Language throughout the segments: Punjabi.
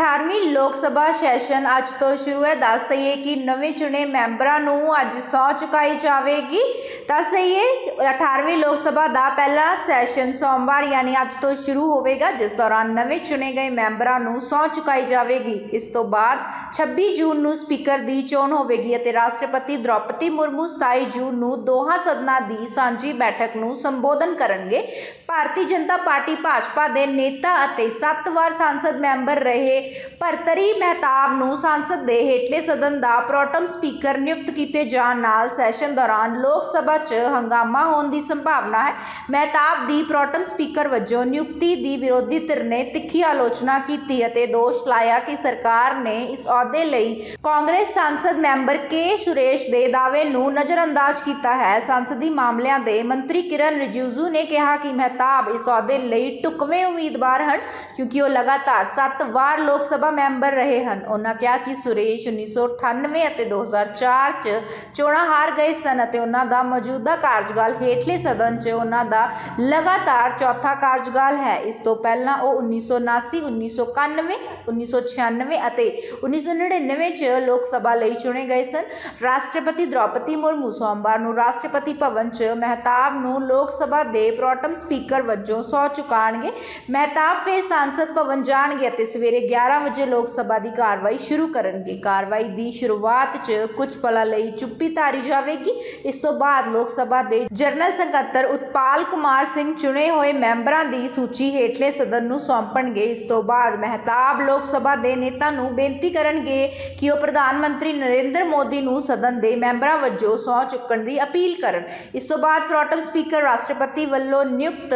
18ਵੀਂ ਲੋਕ ਸਭਾ ਸੈਸ਼ਨ ਅੱਜ ਤੋਂ ਸ਼ੁਰੂ ਹੈ। ਦੱਸ ਦਈਏ ਕਿ ਨਵੇਂ ਚੁਣੇ ਮੈਂਬਰਾਂ ਨੂੰ ਅੱਜ ਸਹੁੰ ਚੁਕਾਈ ਜਾਵੇਗੀ। ਦੱਸ ਦਈਏ 18ਵੀਂ ਲੋਕ ਸਭਾ ਦਾ ਪਹਿਲਾ ਸੈਸ਼ਨ ਸੋਮਵਾਰ ਯਾਨੀ ਅੱਜ ਤੋਂ ਸ਼ੁਰੂ ਹੋਵੇਗਾ, ਜਿਸ ਦੌਰਾਨ ਨਵੇਂ ਚੁਣੇ ਗਏ ਮੈਂਬਰਾਂ ਨੂੰ ਸਹੁੰ ਚੁਕਾਈ ਜਾਵੇਗੀ। ਇਸ ਤੋਂ ਬਾਅਦ 26 ਜੂਨ ਨੂੰ ਸਪੀਕਰ ਦੀ ਚੋਣ ਹੋਵੇਗੀ ਅਤੇ ਰਾਸ਼ਟਰਪਤੀ ਦ੍ਰੌਪਦੀ ਮੁਰਮੂ 27 ਜੂਨ ਨੂੰ ਦੋਹਾਂ ਸਦਨਾਂ ਦੀ ਸਾਂਝੀ ਬੈਠਕ ਨੂੰ ਸੰਬੋਧਨ ਕਰਨਗੇ। ਭਾਰਤੀ ਜਨਤਾ ਪਾਰਟੀ ਭਾਜਪਾ ਦੇ ਨੇਤਾ ਅਤੇ 7 ਵਾਰ ਸੰਸਦ ਮੈਂਬਰ ਰਹੇ ਭਰਤਰੀ ਮਹਿਤਾਬ ਨੂੰ ਸੰਸਦ ਦੇ ਹੇਠਲੇ ਸਦਨ ਦਾ ਪ੍ਰੋਟਮ ਸਪੀਕਰ ਨਿਯੁਕਤ ਕੀਤੇ ਜਾਣ ਨਾਲ ਸੈਸ਼ਨ ਦੌਰਾਨ ਲੋਕ ਸਭਾ 'ਚ ਹੰਗਾਮਾ ਹੋਣ ਦੀ ਸੰਭਾਵਨਾ ਹੈ। ਮਹਿਤਾਬ ਦੀ ਪ੍ਰੋਟਮ ਸਪੀਕਰ ਵਜੋਂ ਨਿਯੁਕਤੀ ਦੀ ਵਿਰੋਧੀ ਧਿਰ ਨੇ ਤਿੱਖੀ ਆਲੋਚਨਾ ਕੀਤੀ ਅਤੇ ਦੋਸ਼ ਲਾਇਆ ਕਿ ਸਰਕਾਰ ਨੇ ਇਸ ਅਹੁਦੇ ਲਈ ਕਾਂਗਰਸ ਸੰਸਦ ਮੈਂਬਰ ਕੇ ਸੁਰੇਸ਼ ਦੇ ਦਾਅਵੇ ਨੂੰ ਨਜ਼ਰਅੰਦਾਜ਼ ਕੀਤਾ ਹੈ। ਸੰਸਦੀ ਮਾਮਲਿਆਂ ਦੇ ਮੰਤਰੀ ਕਿਰਨ ਰਿਜਿਜੂ ਨੇ ਕਿਹਾ ਕਿ ਮਹਿਤਾਬ ਇਸ ਅਹੁਦੇ ਲਈ ਟੁਕਵੇਂ ਉਮੀਦਵਾਰ ਹਨ, ਕਿਉਂਕਿ ਉਹ ਲਗਾਤਾਰ 7 ਵਾਰ ਲੋਕ ਲੋਕ ਸਭਾ ਮੈਂਬਰ ਰਹੇ ਹਨ। ਉਹਨਾਂ ਕਿਹਾ ਕਿ ਸੁਰੇਸ਼ 1998 ਅਤੇ 2004 ਚ ਚੋਣਾਂ ਹਾਰ ਗਏ ਸਨ ਅਤੇ ਉਹਨਾਂ ਦਾ ਮੌਜੂਦਾ ਕਾਰਜਕਾਲ ਹੇਠਲੇ ਸਦਨ 'ਚ ਉਹਨਾਂ ਦਾ ਲਗਾਤਾਰ ਚੌਥਾ ਕਾਰਜਕਾਲ ਹੈ। ਇਸ ਤੋਂ ਪਹਿਲਾਂ ਉਹ 1979 1991 1996 ਅਤੇ 1999 ਚ ਲੋਕ ਸਭਾ ਲਈ ਚੁਣੇ ਗਏ ਸਨ। ਰਾਸ਼ਟਰਪਤੀ ਦ੍ਰੋਪਦੀ ਮੁਰਮੂ ਸੋਮਵਾਰ ਨੂੰ ਰਾਸ਼ਟਰਪਤੀ ਭਵਨ 'ਚ ਮਹਿਤਾਬ ਨੂੰ ਲੋਕ ਸਭਾ ਦੇ ਪ੍ਰੋਟਮ ਸਪੀਕਰ ਵਜੋਂ ਸਹੁੰ ਚੁਕਾਣਗੇ। ਮਹਿਤਾਬ ਫਿਰ ਸੰਸਦ ਭਵਨ ਜਾਣਗੇ ਅਤੇ ਸਵੇਰੇ 11 ਵਜੇ ਲੋਕ ਸਭਾ ਦੀ ਕਾਰਵਾਈ ਸ਼ੁਰੂ ਕਰਨਗੇ। ਕਾਰਵਾਈ ਦੀ ਸ਼ੁਰੂਆਤ 'ਚ ਕੁਝ ਪਲਾਂ ਲਈ ਚੁੱਪੀ ਧਾਰੀ ਜਾਵੇਗੀ। ਇਸ ਤੋਂ ਬਾਅਦ ਲੋਕ ਸਭਾ ਦੇ ਜਨਰਲ ਸਕੱਤਰ ਉਤਪਾਲ ਕੁਮਾਰ ਸਿੰਘ ਚੁਣੇ ਹੋਏ ਮੈਂਬਰਾਂ ਦੀ ਸੂਚੀ ਹੇਠਲੇ ਸਦਨ ਨੂੰ ਸੌਂਪਣਗੇ। ਇਸ ਤੋਂ ਬਾਅਦ ਮਹਿਤਾਬ ਲੋਕ ਸਭਾ ਦੇ ਨੇਤਾ ਨੂੰ ਬੇਨਤੀ ਕਰਨਗੇ ਕਿ ਉਹ ਪ੍ਰਧਾਨ ਮੰਤਰੀ ਨਰਿੰਦਰ ਮੋਦੀ ਨੂੰ ਸਦਨ ਦੇ ਮੈਂਬਰਾਂ ਵਜੋਂ ਸਹੁੰ ਚੁੱਕਣ ਦੀ ਅਪੀਲ ਕਰਨ। ਇਸ ਤੋਂ ਬਾਅਦ ਪ੍ਰੋਟਮ ਸਪੀਕਰ ਰਾਸ਼ਟਰਪਤੀ ਵੱਲੋਂ ਨਿਯੁਕਤ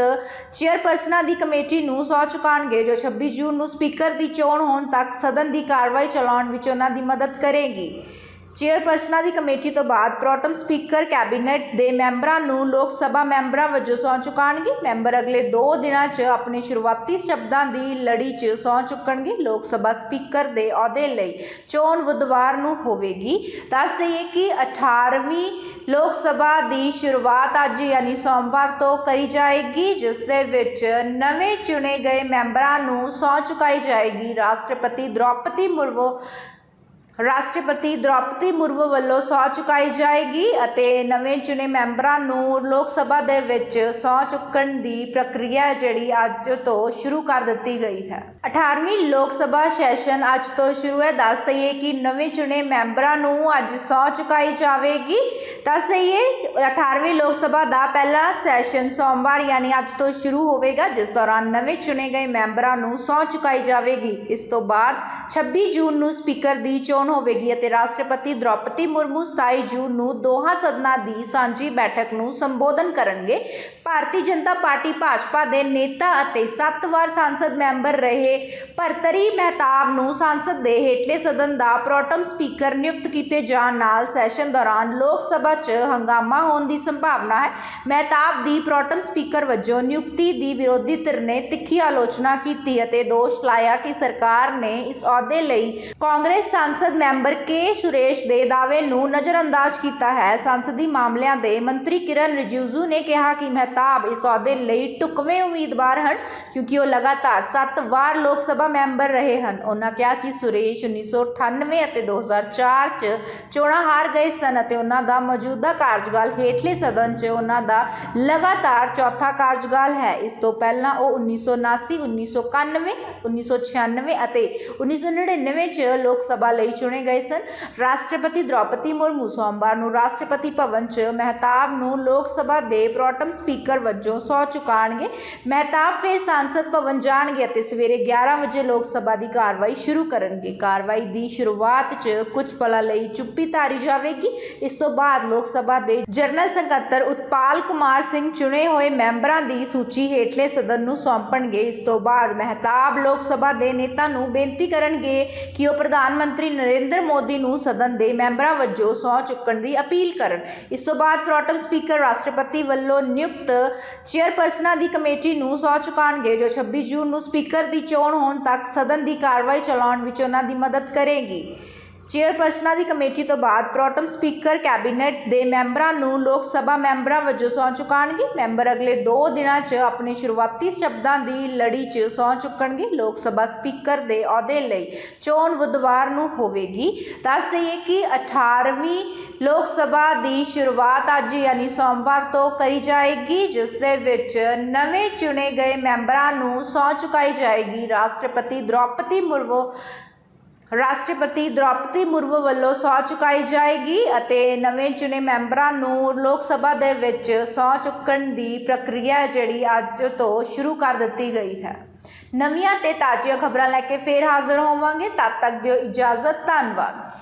ਚੇਅਰਪਰਸਨਾਂ ਦੀ ਕਮੇਟੀ ਨੂੰ ਸਹੁੰ ਚੁਕਾਉਣਗੇ ਜੋ 26 ਜੂਨ ਨੂੰ ਸਪੀਕਰ ਦੀ ਚੋਣ ਹੋਣ ਤੱਕ ਸਦਨ ਦੀ ਕਾਰਵਾਈ ਚਲਾਉਣ ਵਿੱਚ ਉਹਨਾਂ ਦੀ ਮਦਦ ਕਰੇਗੀ। ਚੇਅਰਪਰਸਨਾਂ ਦੀ ਕਮੇਟੀ ਤੋਂ ਬਾਅਦ ਪ੍ਰੋਟਮ ਸਪੀਕਰ ਕੈਬਨਿਟ ਦੇ ਮੈਂਬਰਾਂ ਨੂੰ ਲੋਕ ਸਭਾ ਮੈਂਬਰਾਂ ਵਜੋਂ ਸਹੁੰ ਚੁਕਾਉਣਗੇ ਮੈਂਬਰ ਅਗਲੇ 2 ਦਿਨਾਂ 'ਚ ਆਪਣੇ ਸ਼ੁਰੂਆਤੀ ਸ਼ਬਦਾਂ ਦੀ ਲੜੀ 'ਚ ਸਹੁੰ ਚੁੱਕਣਗੇ। ਲੋਕ ਸਭਾ ਸਪੀਕਰ ਦੇ ਅਹੁਦੇ ਲਈ ਚੋਣ ਬੁੱਧਵਾਰ ਨੂੰ ਹੋਵੇਗੀ। ਦੱਸ ਦਈਏ ਕਿ 18ਵੀਂ ਲੋਕ ਸਭਾ ਦੀ ਸ਼ੁਰੂਆਤ ਅੱਜ ਯਾਨੀ ਸੋਮਵਾਰ ਤੋਂ ਕਰੀ ਜਾਏਗੀ, ਜਿਸ ਦੇ ਵਿੱਚ ਨਵੇਂ ਚੁਣੇ ਗਏ ਮੈਂਬਰਾਂ ਨੂੰ ਸਹੁੰ ਚੁਕਾਈ ਜਾਏਗੀ। ਰਾਸ਼ਟਰਪਤੀ ਦ੍ਰੌਪਦੀ ਮੁਰਮੂ ਰਾਸ਼ਟਰਪਤੀ ਦ੍ਰੌਪਦੀ ਮੁਰਮੂ ਵੱਲੋਂ ਸਹੁੰ ਚੁਕਾਈ ਜਾਏਗੀ ਅਤੇ ਨਵੇਂ ਚੁਣੇ ਮੈਂਬਰਾਂ ਨੂੰ ਲੋਕ ਸਭਾ ਦੇ ਵਿੱਚ ਸਹੁੰ ਚੁੱਕਣ ਦੀ ਪ੍ਰਕਿਰਿਆ ਜਿਹੜੀ ਅੱਜ ਤੋਂ ਸ਼ੁਰੂ ਕਰ ਦਿੱਤੀ ਗਈ ਹੈ। 18ਵੀਂ ਲੋਕ ਸਭਾ ਸੈਸ਼ਨ ਅੱਜ ਤੋਂ ਸ਼ੁਰੂ ਹੈ। ਦੱਸ ਦਈਏ ਕਿ ਨਵੇਂ ਚੁਣੇ ਮੈਂਬਰਾਂ ਨੂੰ ਅੱਜ ਸਹੁੰ ਚੁਕਾਈ ਜਾਵੇਗੀ। ਦੱਸ ਦਈਏ 18ਵੀਂ ਲੋਕ ਸਭਾ ਦਾ ਪਹਿਲਾ ਸੈਸ਼ਨ ਸੋਮਵਾਰ ਯਾਨੀ ਅੱਜ ਤੋਂ ਸ਼ੁਰੂ ਹੋਵੇਗਾ, ਜਿਸ ਦੌਰਾਨ ਨਵੇਂ ਚੁਣੇ ਗਏ ਮੈਂਬਰਾਂ ਨੂੰ ਸਹੁੰ ਚੁਕਾਈ ਜਾਵੇਗੀ। ਇਸ ਤੋਂ ਬਾਅਦ 26 ਜੂਨ ਨੂੰ ਸਪੀਕਰ ਦੀ ਚੋਣ ਹੋਵੇਗੀ ਅਤੇ ਰਾਸ਼ਟਰਪਤੀ ਦ੍ਰੌਪਦੀ ਮੁਰਮੂ 27 ਜੂਨ ਨੂੰ ਦੋਹਾਂ ਸਦਨਾਂ ਦੀ ਸਾਂਝੀ ਬੈਠਕ ਨੂੰ ਸੰਬੋਧਨ ਕਰਨਗੇ। ਭਾਰਤੀ ਜਨਤਾ ਪਾਰਟੀ ਭਾਜਪਾ ਦੇ ਨੇਤਾ ਅਤੇ 7 ਵਾਰ ਸੰਸਦ ਮੈਂਬਰ ਰਹੇ ਭਰਤਰੀ ਮਹਿਤਾਬ ਨੂੰ ਸੰਸਦ ਦੇ ਹੇਠਲੇ ਸਦਨ ਦਾ ਪ੍ਰੋਟਮ ਸਪੀਕਰ ਨਿਯੁਕਤ ਕੀਤੇ ਜਾਣ ਨਾਲ ਸੈਸ਼ਨ ਦੌਰਾਨ ਲੋਕ ਸਭਾ 'ਚ ਹੰਗਾਮਾ ਹੋਣ ਦੀ ਸੰਭਾਵਨਾ ਹੈ। ਮਹਿਤਾਬ ਦੀ ਪ੍ਰੋਟਮ ਸਪੀਕਰ ਵਜੋਂ ਨਿਯੁਕਤੀ ਦੀ ਵਿਰੋਧੀ ਧਿਰ ਨੇ ਤਿੱਖੀ ਆਲੋਚਨਾ ਕੀਤੀ ਅਤੇ ਦੋਸ਼ ਲਾਇਆ ਕਿ ਸਰਕਾਰ ਨੇ ਇਸ ਅਹੁਦੇ ਲਈ ਕਾਂਗਰਸ ਸੰਸਦ ਮੈਂਬਰ ਕੇ ਸੁਰੇਸ਼ ਦੇ ਦਾਅਵੇ ਨੂੰ ਨਜ਼ਰਅੰਦਾਜ਼ ਕੀਤਾ ਹੈ। ਸੰਸਦੀ ਮਾਮਲਿਆਂ ਦੇ ਮੰਤਰੀ ਕਿਰਨ ਰਿਜਿਜੂ ਨੇ ਕਿਹਾ ਕਿ ਮਹਿਤਾਬ ਇਸ ਅਹੁਦੇ ਲਈ ਟੁਕਵੇਂ ਉਮੀਦਵਾਰ ਹਨ, ਕਿਉਂਕਿ ਉਹ ਲਗਾਤਾਰ 7 ਵਾਰ ਲੋਕ ਸਭਾ ਮੈਂਬਰ ਰਹੇ ਹਨ। ਉਹਨਾਂ ਕਿਹਾ ਕਿ ਸੁਰੇਸ਼ 1998 ਅਤੇ 2004 ਚ ਚੋਣਾਂ ਹਾਰ ਗਏ ਸਨ ਅਤੇ ਉਹਨਾਂ ਦਾ ਮੌਜੂਦਾ ਕਾਰਜਕਾਲ ਹੇਠਲੇ ਸਦਨ 'ਚ ਉਹਨਾਂ ਦਾ ਲਗਾਤਾਰ ਚੌਥਾ ਕਾਰਜਕਾਲ ਹੈ। ਇਸ ਤੋਂ ਪਹਿਲਾਂ ਉਹ 1979 1991 1996 ਅਤੇ 1999 ਚ ਲੋਕ ਸਭਾ ਲਈ ਚੁਣੇ ਗਏ ਸਨ। ਰਾਸ਼ਟਰਪਤੀ ਦ੍ਰੋਪਦੀ ਮੁਰਮੂ ਸੋਮਵਾਰ ਨੂੰ ਰਾਸ਼ਟਰਪਤੀ ਭਵਨ 'ਚ ਮਹਿਤਾਬ ਨੂੰ ਲੋਕ ਸਭਾ ਦੇ ਪ੍ਰੋਟਮ ਸਪੀਕਰ ਵਜੋਂ ਸਹੁੰ ਚੁਕਾਣਗੇ। ਮਹਿਤਾਬ ਫਿਰ ਸੰਸਦ ਭਵਨ ਜਾਣਗੇ ਅਤੇ ਸਵੇਰੇ 11 ਵਜੇ ਲੋਕ ਸਭਾ ਦੀ ਕਾਰਵਾਈ ਸ਼ੁਰੂ ਕਰਨਗੇ। ਕਾਰਵਾਈ ਦੀ ਸ਼ੁਰੂਆਤ 'ਚ ਕੁਝ ਪਲਾਂ ਲਈ ਚੁੱਪੀ ਧਾਰੀ ਜਾਵੇਗੀ। ਇਸ ਤੋਂ ਬਾਅਦ ਲੋਕ ਸਭਾ ਦੇ ਜਨਰਲ ਸਕੱਤਰ ਉਤਪਾਲ ਕੁਮਾਰ ਸਿੰਘ ਚੁਣੇ ਹੋਏ ਮੈਂਬਰਾਂ ਦੀ ਸੂਚੀ ਹੇਠਲੇ ਸਦਨ ਨੂੰ ਸੌਂਪਣਗੇ। ਇਸ ਤੋਂ ਬਾਅਦ ਮਹਿਤਾਬ ਲੋਕ ਸਭਾ ਦੇ ਨੇਤਾ ਨੂੰ ਬੇਨਤੀ ਕਰਨਗੇ ਕਿ ਉਹ ਪ੍ਰਧਾਨ ਮੰਤਰੀ ਨਰੇ ਨਰਿੰਦਰ ਮੋਦੀ ਨੂੰ ਸਦਨ ਦੇ ਮੈਂਬਰਾਂ ਵਜੋਂ ਸਹੁੰ ਚੁੱਕਣ ਦੀ ਅਪੀਲ ਕਰਨ। ਇਸ ਤੋਂ ਬਾਅਦ ਪ੍ਰੋਟਮ ਸਪੀਕਰ, ਰਾਸ਼ਟਰਪਤੀ ਵੱਲੋਂ ਨਿਯੁਕਤ ਚੇਅਰਪਰਸਨਾਂ ਦੀ ਕਮੇਟੀ ਨੂੰ ਸਹੁੰ ਚੁਕਾਉਣਗੇ, ਜੋ 26 ਜੂਨ ਨੂੰ ਸਪੀਕਰ ਦੀ ਚੋਣ ਹੋਣ ਤੱਕ ਸਦਨ ਦੀ ਕਾਰਵਾਈ ਚਲਾਉਣ ਵਿੱਚ ਉਹਨਾਂ ਦੀ ਮਦਦ ਕਰੇਗੀ। ਚੇਅਰਪਰਸਨਾਂ ਦੀ ਕਮੇਟੀ ਤੋਂ ਬਾਅਦ ਪ੍ਰੋਟਮ ਸਪੀਕਰ ਕੈਬਨਿਟ ਦੇ ਮੈਂਬਰਾਂ ਨੂੰ ਲੋਕ ਸਭਾ ਮੈਂਬਰਾਂ ਵਜੋਂ ਸਹੁੰ ਚੁਕਾਉਣਗੇ ਮੈਂਬਰ ਅਗਲੇ 2 ਦਿਨਾਂ 'ਚ ਆਪਣੇ ਸ਼ੁਰੂਆਤੀ ਸ਼ਬਦਾਂ ਦੀ ਲੜੀ 'ਚ ਸਹੁੰ ਚੁੱਕਣਗੇ। ਲੋਕ ਸਭਾ ਸਪੀਕਰ ਦੇ ਅਹੁਦੇ ਲਈ ਚੋਣ ਬੁੱਧਵਾਰ ਨੂੰ ਹੋਵੇਗੀ। ਦੱਸ ਦਈਏ ਕਿ 18ਵੀਂ ਲੋਕ ਸਭਾ ਦੀ ਸ਼ੁਰੂਆਤ ਅੱਜ ਯਾਨੀ ਸੋਮਵਾਰ ਤੋਂ ਕਰੀ ਜਾਏਗੀ, ਜਿਸ ਦੇ ਵਿੱਚ ਨਵੇਂ ਚੁਣੇ ਗਏ ਮੈਂਬਰਾਂ ਨੂੰ ਸਹੁੰ ਚੁਕਾਈ ਜਾਏਗੀ। ਰਾਸ਼ਟਰਪਤੀ ਦ੍ਰੌਪਦੀ ਮੁਰਮੂ ਰਾਸ਼ਟਰਪਤੀ ਦ੍ਰੋਪਦੀ ਮੁਰਮੂ ਵੱਲੋਂ ਸਹੁੰ ਚੁਕਾਈ ਜਾਏਗੀ ਅਤੇ ਨਵੇਂ ਚੁਣੇ ਮੈਂਬਰਾਂ ਨੂੰ ਲੋਕ ਸਭਾ ਦੇ ਵਿੱਚ ਸਹੁੰ ਚੁੱਕਣ ਦੀ ਪ੍ਰਕਿਰਿਆ ਜਿਹੜੀ ਅੱਜ ਤੋਂ ਸ਼ੁਰੂ ਕਰ ਦਿੱਤੀ ਗਈ ਹੈ। ਨਵੀਆਂ ਤੇ ਤਾਜ਼ੀਆਂ ਖਬਰਾਂ ਲੈ ਕੇ ਫੇਰ ਹਾਜ਼ਰ ਹੋਵਾਂਗੇ। ਤਦ ਤੱਕ ਦਿਓ ਇਜਾਜ਼ਤ। ਧੰਨਵਾਦ।